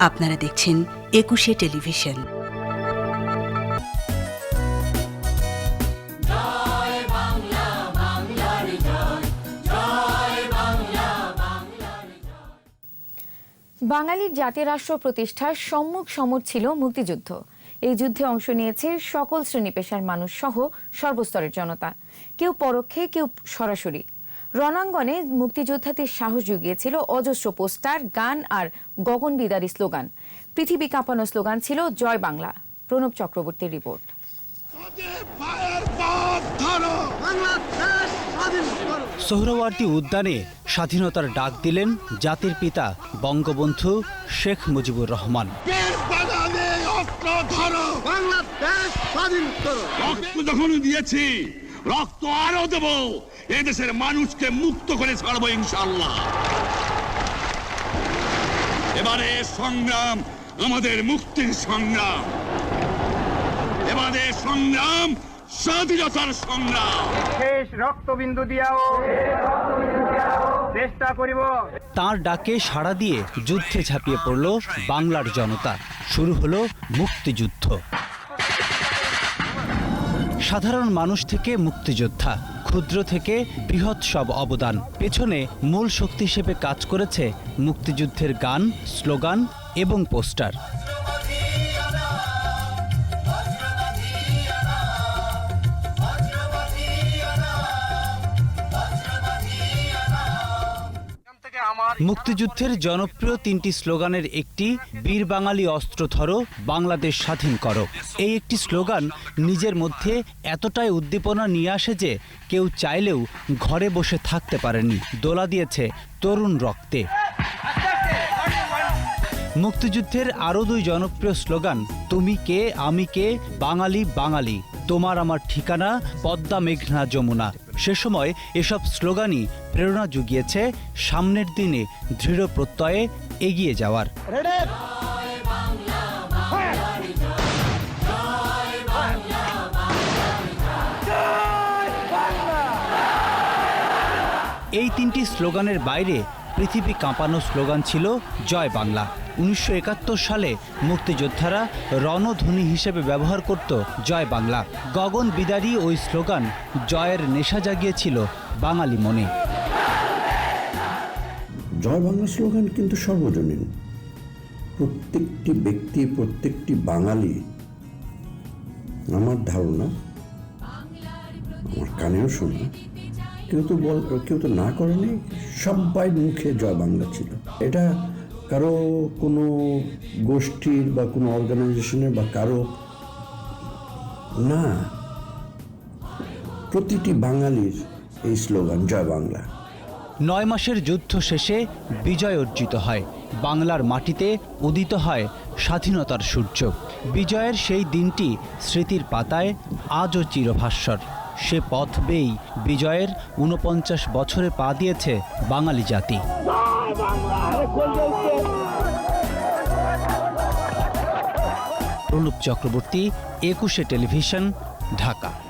আপনারা দেখছেন একুশে টেলিভিশন। বাঙালির জাতীয় রাষ্ট্র প্রতিষ্ঠার সম্মুখ সমর ছিল মুক্তিযুদ্ধ। এই যুদ্ধে অংশ নিয়েছে সকল শ্রেণি পেশার মানুষ সহ সর্বস্তরের জনতা। কেউ পরোক্ষে, কেউ সরাসরি। রণাঙ্গনে মুক্তিযোদ্ধাদের সাহস জুগিয়েছিল অজস্র পোস্টার গান আর গগনবিদারী স্লোগান। পৃথিবী কাঁপানো স্লোগান ছিল জয় বাংলা। প্রণব চক্রবর্তীর রিপোর্ট। সোহরাওয়ার্দী উদ্যানে স্বাধীনতার ডাক দিলেন জাতির পিতা বঙ্গবন্ধু শেখ মুজিবুর রহমান। যখন দিয়েছি রক্ত আরও দেব। এদেশের মানুষকে মুক্ত করে ছাড়বো ইনশাল্লাহ এবারে সংগ্রাম আমাদের মুক্তির সংগ্রাম। এবারে সংগ্রাম স্বাধীনতার সংগ্রাম। শেষ রক্তবিন্দু দিয়াও। চেষ্টা করিব। তার ডাকে সাড়া দিয়ে যুদ্ধে ঝাঁপিয়ে পড়ল বাংলার জনতা। শুরু হলো মুক্তিযুদ্ধ। সাধারণ মানুষ থেকে মুক্তিযোদ্ধা, ক্ষুদ্র থেকে বৃহৎ সব অবদান। পেছনে মূল শক্তি হিসেবে কাজ করেছে মুক্তিযুদ্ধের গান, স্লোগান এবং পোস্টার। মুক্তিযুদ্ধের জনপ্রিয় তিনটি স্লোগানের একটি, বীর বাঙালি অস্ত্র ধরো, বাংলাদেশ স্বাধীন করো। এই একটি স্লোগান নিজের মধ্যে এতটাই উদ্দীপনা নিয়ে আসে যে কেউ চাইলেও ঘরে বসে থাকতে পারেনি। দোলা দিয়েছে তরুণ রক্তে। মুক্তিযুদ্ধের আরও দুই জনপ্রিয় স্লোগান, তুমি কে, আমি কে, বাঙালি বাঙালি। তোমার আমার ঠিকানা, পদ্মা মেঘনা যমুনা। সে সময় এসব স্লোগানই প্রেরণা জুগিয়েছে সামনের দিনে দৃঢ় প্রত্যয়ে এগিয়ে যাওয়ার। এই তিনটি স্লোগানের বাইরে পৃথিবী কাঁপানো স্লোগান ছিল, জয় বাংলা। উনিশশো একাত্তর সালে মুক্তিযোদ্ধারা রণধ্বনি হিসেবে ব্যবহার করত, জয় বাংলা। গগন বিদারী ওই স্লোগান জয়ের নেশা জাগিয়েছিল বাঙালি মনে। জয় বাংলা স্লোগান কিন্তু সর্বজনীন। প্রত্যেকটি ব্যক্তি, প্রত্যেকটি বাঙালি আমার ধারণা, আমার কানেও শোনা কেউ তো বল, কেউ তো না করেনি, সবাই মুখে জয় বাংলা ছিল। এটা কারও কোনো গোষ্ঠীর বা কোনো অর্গানাইজেশনের বা কারও না। প্রতিটি বাঙালির এই স্লোগান, জয় বাংলা। নয় মাসের যুদ্ধ শেষে বিজয় অর্জিত হয়। বাংলার মাটিতে উদিত হয় স্বাধীনতার সূর্য। বিজয়ের সেই দিনটি স্মৃতির পাতায় আজও চিরভাস্বর। সে পথ বেই বিজয়ের ঊনপঞ্চাশ বছরে পা দিয়েছে বাঙালি জাতি। প্রণব চক্রবর্তী, একুশে টেলিভিশন, ঢাকা।